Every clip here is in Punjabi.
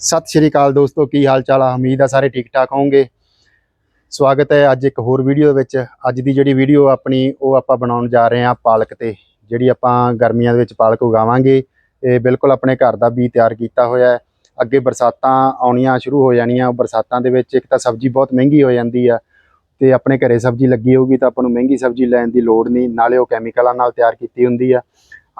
ਸਤਿ ਸ਼੍ਰੀ ਅਕਾਲ ਦੋਸਤੋ, ਕੀ ਹਾਲ ਚਾਲ ਆ? ਉਮੀਦ ਆ ਸਾਰੇ ਠੀਕ ਠਾਕ ਹੋਵੋਗੇ। ਸਵਾਗਤ ਹੈ ਅੱਜ ਇੱਕ ਹੋਰ ਵੀਡੀਓ ਵਿੱਚ। ਅੱਜ ਦੀ ਜਿਹੜੀ ਵੀਡੀਓ ਆਪਣੀ, ਉਹ ਆਪਾਂ ਬਣਾਉਣ ਜਾ ਰਹੇ ਹਾਂ ਪਾਲਕ ਤੇ, ਜਿਹੜੀ ਆਪਾਂ ਗਰਮੀਆਂ ਦੇ ਵਿੱਚ ਪਾਲਕ ਉਗਾਵਾਂਗੇ। ਇਹ ਬਿਲਕੁਲ ਆਪਣੇ ਘਰ ਦਾ ਬੀਜ ਤਿਆਰ ਕੀਤਾ ਹੋਇਆ ਹੈ। ਅੱਗੇ ਬਰਸਾਤਾਂ ਆਉਣੀਆਂ ਸ਼ੁਰੂ ਹੋ ਜਾਣੀਆਂ। ਬਰਸਾਤਾਂ ਦੇ ਵਿੱਚ ਇੱਕ ਤਾਂ ਸਬਜ਼ੀ ਬਹੁਤ ਮਹਿੰਗੀ ਹੋ ਜਾਂਦੀ ਆ ਤੇ ਆਪਣੇ ਘਰੇ ਸਬਜ਼ੀ ਲੱਗੀ ਹੋਊਗੀ ਤਾਂ ਆਪਾਂ ਨੂੰ ਮਹਿੰਗੀ ਸਬਜ਼ੀ ਲੈਣ ਦੀ ਲੋੜ ਨਹੀਂ। ਨਾਲੇ ਉਹ ਕੈਮੀਕਲਾਂ ਨਾਲ ਤਿਆਰ ਕੀਤੀ ਹੁੰਦੀ ਆ।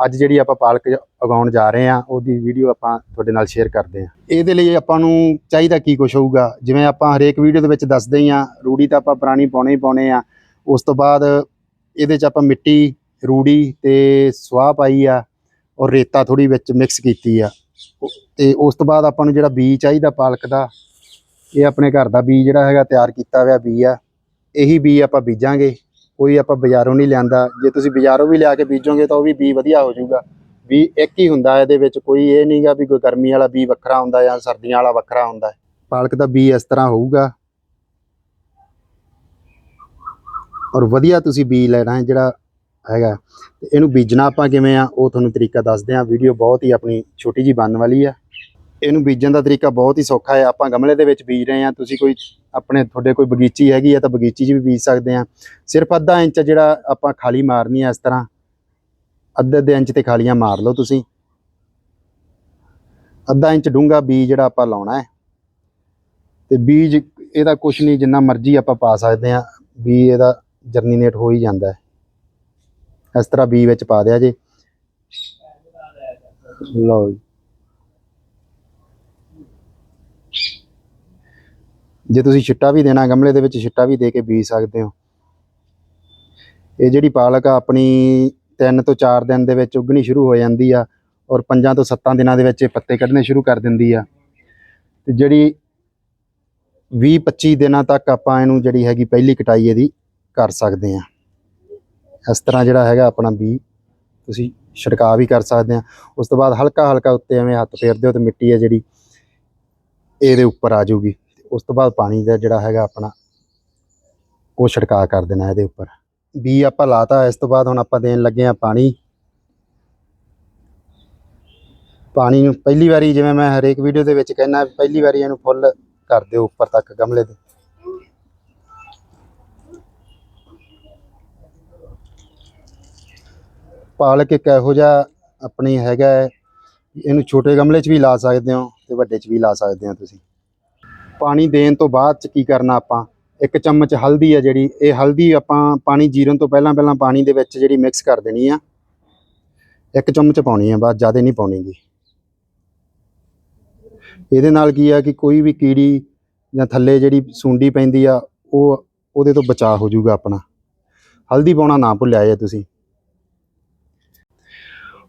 ਅੱਜ ਜਿਹੜੀ ਆਪਾਂ ਪਾਲਕ ਉਗਾਉਣ ਜਾ ਰਹੇ ਹਾਂ, ਉਹਦੀ ਵੀਡੀਓ ਆਪਾਂ ਤੁਹਾਡੇ ਨਾਲ ਸ਼ੇਅਰ ਕਰਦੇ ਹਾਂ। ਇਹਦੇ ਲਈ ਆਪਾਂ ਨੂੰ ਚਾਹੀਦਾ ਕੀ ਕੁਝ ਹੋਊਗਾ? ਜਿਵੇਂ ਆਪਾਂ ਹਰੇਕ ਵੀਡੀਓ ਦੇ ਵਿੱਚ ਦੱਸਦੇ ਹੀ ਆ ਰੂੜੀ ਤਾਂ ਆਪਾਂ ਪੁਰਾਣੀ ਪਾਉਣੇ ਹੀ ਪਾਉਣੇ ਆ। ਉਸ ਤੋਂ ਬਾਅਦ ਇਹਦੇ 'ਚ ਆਪਾਂ ਮਿੱਟੀ, ਰੂੜੀ ਤੇ ਸਵਾਹ ਪਾਈ ਆ ਔਰ ਰੇਤਾ ਥੋੜੀ ਵਿੱਚ ਮਿਕਸ ਕੀਤੀ ਆ। ਉਹ- ਤੇ ਉਸ ਤੋਂ ਬਾਅਦ ਆਪਾਂ ਨੂੰ ਜਿਹੜਾ ਬੀਜ ਚਾਹੀਦਾ ਪਾਲਕ ਦਾ, ਇਹ ਆਪਣੇ ਘਰ ਦਾ ਬੀਜ ਜਿਹੜਾ ਹੈਗਾ ਤਿਆਰ ਕੀਤਾ ਹੋਇਆ ਬੀਜ ਆ। ਇਹੀ ਬੀਜ ਆਪਾਂ ਬੀਜਾਂਗੇ। ਕੋਈ ਆਪਾਂ ਬਾਜ਼ਾਰੋਂ ਨਹੀਂ ਲਿਆਂਦਾ। ਜੇ ਤੁਸੀਂ ਬਾਜ਼ਾਰੋਂ ਵੀ ਲਿਆ ਕੇ ਬੀਜੋਗੇ ਤਾਂ ਉਹ ਵੀ ਬੀ ਵਧੀਆ ਹੋ ਜਾਊਗਾ। ਵੀ ਇੱਕ ਹੀ ਹੁੰਦਾ ਇਹਦੇ ਵਿੱਚ, ਕੋਈ ਇਹ ਨਹੀਂਗਾ ਵੀ ਕੋਈ ਗਰਮੀ ਵਾਲਾ ਬੀ ਵੱਖਰਾ ਹੁੰਦਾ ਜਾਂ ਸਰਦੀਆਂ ਵਾਲਾ ਵੱਖਰਾ ਹੁੰਦਾ। ਪਾਲਕ ਦਾ ਬੀ ਇਸ ਤਰ੍ਹਾਂ ਹੋਊਗਾ। ਔਰ ਵਧੀਆ ਤੁਸੀਂ ਬੀ ਲੈਣਾ ਜਿਹੜਾ ਹੈਗਾ। ਤੇ ਇਹਨੂੰ ਬੀਜਣਾ ਆਪਾਂ ਕਿਵੇਂ ਆ, ਉਹ ਤੁਹਾਨੂੰ ਤਰੀਕਾ ਦੱਸਦੇ ਆ ਵੀਡੀਓ ਬਹੁਤ ਹੀ ਆਪਣੀ ਛੋਟੀ ਜੀ ਬਣਨ ਵਾਲੀ ਆ। ਇਹਨੂੰ ਬੀਜਣ ਦਾ ਤਰੀਕਾ ਬਹੁਤ ਹੀ ਸੌਖਾ ਹੈ। ਆਪਾਂ ਗਮਲੇ ਦੇ ਵਿੱਚ ਬੀਜ ਰਹੇ ਹਾਂ। ਤੁਸੀਂ ਕੋਈ ਆਪਣੇ ਤੁਹਾਡੇ ਕੋਈ ਬਗੀਚੀ ਹੈਗੀ ਆ ਤਾਂ ਬਗੀਚੀ 'ਚ ਵੀ ਬੀਜ ਸਕਦੇ ਆ ਸਿਰਫ ਅੱਧਾ ਇੰਚ ਜਿਹੜਾ ਆਪਾਂ ਖਾਲੀ ਮਾਰਨੀ ਹੈ ਇਸ ਤਰ੍ਹਾਂ। ਅੱਧੇ ਅੱਧੇ ਇੰਚ ਤੇ ਖਾਲੀਆਂ ਮਾਰ ਲਓ ਤੁਸੀਂ। ਅੱਧਾ ਇੰਚ ਡੂੰਘਾ ਬੀਜ ਜਿਹੜਾ ਆਪਾਂ ਲਾਉਣਾ ਹੈ। ਤੇ ਬੀਜ ਇਹਦਾ ਕੁਛ ਨਹੀਂ, ਜਿੰਨਾ ਮਰਜ਼ੀ ਆਪਾਂ ਪਾ ਸਕਦੇ ਆ ਬੀ ਇਹਦਾ ਜਰਨੀਨੇਟ ਹੋ ਹੀ ਜਾਂਦਾ ਹੈ। ਇਸ ਤਰ੍ਹਾਂ ਬੀ ਵਿੱਚ ਪਾ ਦਿਆ ਜੇ। ਲਓ ਜੀ। ਜੇ ਤੁਸੀਂ ਛਿੱਟਾ ਵੀ ਦੇਣਾ, ਗਮਲੇ ਦੇ ਵਿੱਚ ਛਿੱਟਾ ਵੀ ਦੇ ਕੇ ਬੀਜ ਸਕਦੇ ਹੋ। ਇਹ ਜਿਹੜੀ ਪਾਲਕ ਆ, ਆਪਣੀ 3 ਤੋਂ 4 ਦਿਨ ਦੇ ਵਿੱਚ ਉੱਗਣੀ ਸ਼ੁਰੂ ਹੋ ਜਾਂਦੀ ਆ ਔਰ 5 ਤੋਂ 7 ਦਿਨਾਂ ਦੇ ਵਿੱਚ ਇਹ ਪੱਤੇ ਕੱਢਣੇ ਸ਼ੁਰੂ ਕਰ ਦਿੰਦੀ ਆ। ਤੇ ਜਿਹੜੀ 20 25 ਦਿਨਾਂ ਤੱਕ ਆਪਾਂ ਇਹਨੂੰ ਜਿਹੜੀ ਹੈਗੀ ਪਹਿਲੀ ਕਟਾਈ ਇਹਦੀ ਕਰ ਸਕਦੇ ਆ। ਇਸ ਤਰ੍ਹਾਂ ਜਿਹੜਾ ਹੈਗਾ ਆਪਣਾ ਬੀ ਤੁਸੀਂ ਛਿੜਕਾਅ ਵੀ ਕਰ ਸਕਦੇ ਆ। ਉਸ ਤੋਂ ਬਾਅਦ ਹਲਕਾ ਹਲਕਾ ਉੱਤੇ ਐਵੇਂ ਹੱਥ ਫੇਰਦੇ ਹੋ ਤੇ ਮਿੱਟੀ ਆ ਜਿਹੜੀ, ਇਹਦੇ ਉੱਪਰ ਆ ਜਾਊਗੀ। ਉਸ ਤੋਂ ਬਾਅਦ ਪਾਣੀ ਦਾ ਜਿਹੜਾ ਹੈਗਾ ਆਪਣਾ ਉਹ ਛਿੜਕਾਅ ਕਰ ਦੇਣਾ ਇਹਦੇ ਉੱਪਰ। ਬੀ ਆਪਾਂ ਲਾਤਾ ਇਸ ਤੋਂ ਬਾਅਦ ਹੁਣ ਆਪਾਂ ਦੇਣ ਲੱਗੇ ਆ ਪਾਣੀ। ਪਾਣੀ ਨੂੰ ਪਹਿਲੀ ਵਾਰੀ ਜਿਵੇਂ ਮੈਂ ਹਰੇਕ ਵੀਡੀਓ ਦੇ ਵਿੱਚ ਕਹਿੰਦਾ ਪਹਿਲੀ ਵਾਰੀ ਇਹਨੂੰ ਫੁੱਲ ਕਰ ਦਿਓ ਉੱਪਰ ਤੱਕ ਗਮਲੇ ਦੇ। ਪਾਲਕ ਇੱਕ ਇਹੋ ਜਿਹਾ ਆਪਣੀ ਹੈਗਾ ਹੈ, ਇਹਨੂੰ ਛੋਟੇ ਗਮਲੇ 'ਚ ਵੀ ਲਾ ਸਕਦੇ ਹੋ ਤੇ ਵੱਡੇ 'ਚ ਵੀ ਲਾ ਸਕਦੇ ਹੋ ਤੁਸੀਂ। ਪਾਣੀ ਦੇਣ ਤੋਂ ਬਾਅਦ 'ਚ ਕੀ ਕਰਨਾ ਆਪਾਂ? ਇੱਕ ਚਮਚ ਹਲਦੀ ਆ ਜਿਹੜੀ, ਇਹ ਹਲਦੀ ਆਪਾਂ ਪਾਣੀ ਜੀਰਨ ਤੋਂ ਪਹਿਲਾਂ ਪਹਿਲਾਂ ਪਾਣੀ ਦੇ ਵਿੱਚ ਜਿਹੜੀ ਮਿਕਸ ਕਰ ਦੇਣੀ ਆ। ਇੱਕ ਚਮਚ ਪਾਉਣੀ ਆ ਬਸ ਜ਼ਿਆਦਾ ਨਹੀਂ ਪਾਉਣੀ ਗੀ ਇਹਦੇ ਨਾਲ ਕੀ ਆ ਕਿ ਕੋਈ ਵੀ ਕੀੜੀ ਜਾਂ ਥੱਲੇ ਜਿਹੜੀ ਸੁੰਡੀ ਪੈਂਦੀ ਆ, ਉਹ ਉਹਦੇ ਤੋਂ ਬਚਾਅ ਹੋ ਜਾਊਗਾ ਆਪਣਾ। ਹਲਦੀ ਪਾਉਣਾ ਨਾ ਭੁੱਲਿਆ ਜੇ ਤੁਸੀਂ।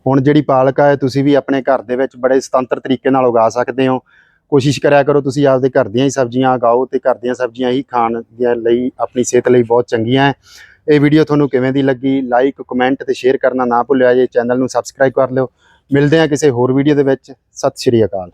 ਹੁਣ ਜਿਹੜੀ ਪਾਲਕ ਆ ਤੁਸੀਂ ਵੀ ਆਪਣੇ ਘਰ ਦੇ ਵਿੱਚ ਬੜੇ ਸੁਤੰਤਰ ਤਰੀਕੇ ਨਾਲ ਉਗਾ ਸਕਦੇ ਹੋ। ਕੋਸ਼ਿਸ਼ ਕਰਿਆ ਕਰੋ, ਤੁਸੀਂ ਆਪਦੇ ਘਰ ਦੀਆਂ ਹੀ ਸਬਜ਼ੀਆਂ ਉਗਾਓ ਤੇ ਘਰ ਦੀਆਂ ਸਬਜ਼ੀਆਂ ਹੀ ਖਾਣ ਦੇ ਲਈ ਆਪਣੀ ਸਿਹਤ ਲਈ ਬਹੁਤ ਚੰਗੀਆਂ ਹੈ ਇਹ ਵੀਡੀਓ ਤੁਹਾਨੂੰ ਕਿਵੇਂ ਦੀ ਲੱਗੀ ਲਾਈਕ ਕਮੈਂਟ ਤੇ ਸ਼ੇਅਰ ਕਰਨਾ ਨਾ ਭੁੱਲਿਆ ਜੇ ਚੈਨਲ ਨੂੰ ਸਬਸਕ੍ਰਾਈਬ ਕਰ ਲਿਓ। ਮਿਲਦੇ ਹਾਂ ਕਿਸੇ ਹੋਰ ਵੀਡੀਓ ਦੇ ਵਿੱਚ। ਸਤਿ ਸ਼੍ਰੀ ਅਕਾਲ।